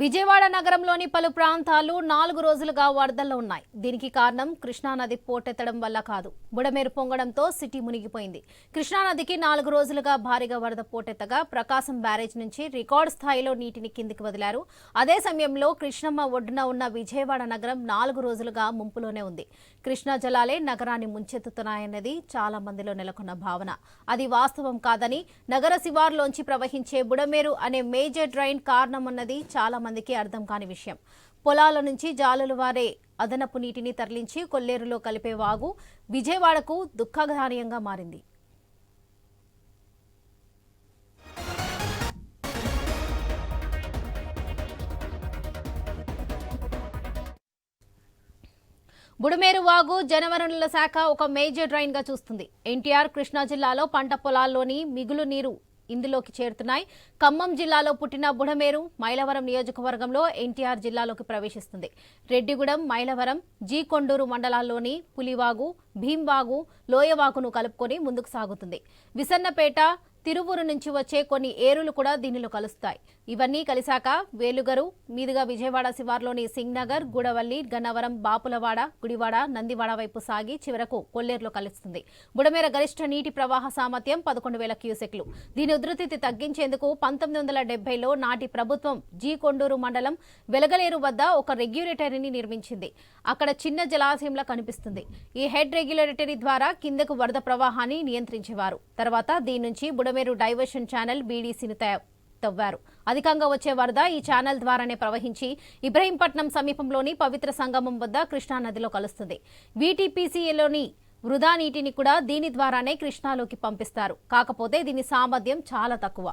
విజయవాడ నగరంలోని పలు ప్రాంతాలు నాలుగు రోజులుగా వరదల్లో ఉన్నాయి. దీనికి కారణం కృష్ణానది పోటెత్తడం వల్ల కాదు. బుడమేరు పొంగడంతో సిటీ మునిగిపోయింది. కృష్ణానదికి నాలుగు రోజులుగా భారీగా వరద పోటెత్తగా ప్రకాశం బ్యారేజ్ నుంచి రికార్డు స్థాయిలో నీటిని కిందికి వదిలారు. అదే సమయంలో కృష్ణమ్మ ఒడ్డున ఉన్న విజయవాడ నగరం నాలుగు రోజులుగా ముంపులోనే ఉంది. కృష్ణా జలాలే నగరాన్ని ముంచెత్తుతున్నాయన్నది చాలా మందిలో నెలకొన్న భావన. అది వాస్తవం కాదని నగర శివార్లోంచి ప్రవహించే బుడమేరు అనే మేజర్ డ్రైన్ కారణమన్నది చాలా మందికి అర్థం కాని విషయం. పొలాల నుంచి జాలలు వారే అదనపు నీటిని తరలించి కొల్లేరులో కలిపే వాగు విజయవాడకు దుఃఖధానీయంగా మారింది. బుడమేరు వాగు జనవనరుల శాఖ ఒక మేజర్ డ్రైన్గా చూస్తుంది. ఎన్టీఆర్ కృష్ణా జిల్లాలో పంట పొలాల్లోని మిగులు నీరు ఇందులోకి చేరుతున్నాయి. ఖమ్మం జిల్లాలో పుట్టిన బుడమేరు మైలవరం నియోజకవర్గంలో ఎన్టీఆర్ జిల్లాలోకి ప్రవేశిస్తుంది. రెడ్డిగూడెం మైలవరం జీ కొండూరు మండలాల్లోని పులివాగు భీంవాగు లోయవాగును కలుపుకొని ముందుకు సాగుతుంది. విసన్నపేట తిరువురు నుంచి వచ్చే కొన్ని ఏరులు కూడా దీనిలో కలుస్తాయి. ఇవన్నీ కలిశాక వేలుగరు మీదుగా విజయవాడ శివార్లోని సింగ్నగర్ గుడవల్లి గన్నవరం బాపులవాడ గుడివాడ నందివాడ వైపు సాగి చివరకు కొల్లేరులో కలుస్తుంది. బుడమేర గరిష్ట నీటి ప్రవాహ సామర్థ్యం పదకొండు వేల క్యూసెక్లు. దీని ఉధృతి తగ్గించేందుకు పంతొమ్మిది వందల డెబ్బైలో నాటి ప్రభుత్వం జీ కొండూరు మండలం వెలగలేరు వద్ద ఒక రెగ్యులేటరీని నిర్మించింది. అక్కడ చిన్న జలాశయంలా కనిపిస్తుంది. ఈ హెడ్ రెగ్యులేటరీ ద్వారా కిందకు వరద ప్రవాహాన్ని నియంత్రించేవారు. తర్వాత దీని నుంచి బుడ డైవర్షన్ ఛానల్ బీడీసీని తవ్వారు. అధికంగా వచ్చే వరద ఈ ఛానల్ ద్వారానే ప్రవహించి ఇబ్రహీంపట్నం సమీపంలోని పవిత్ర సంగమం వద్ద కృష్ణా నదిలో కలుస్తుంది. వీటీపీసీలోని వృధా నీటిని కూడా దీని ద్వారానే కృష్ణాలోకి పంపిస్తారు. కాకపోతే దీని సామర్థ్యం చాలా తక్కువ.